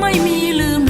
ไม่มีลืม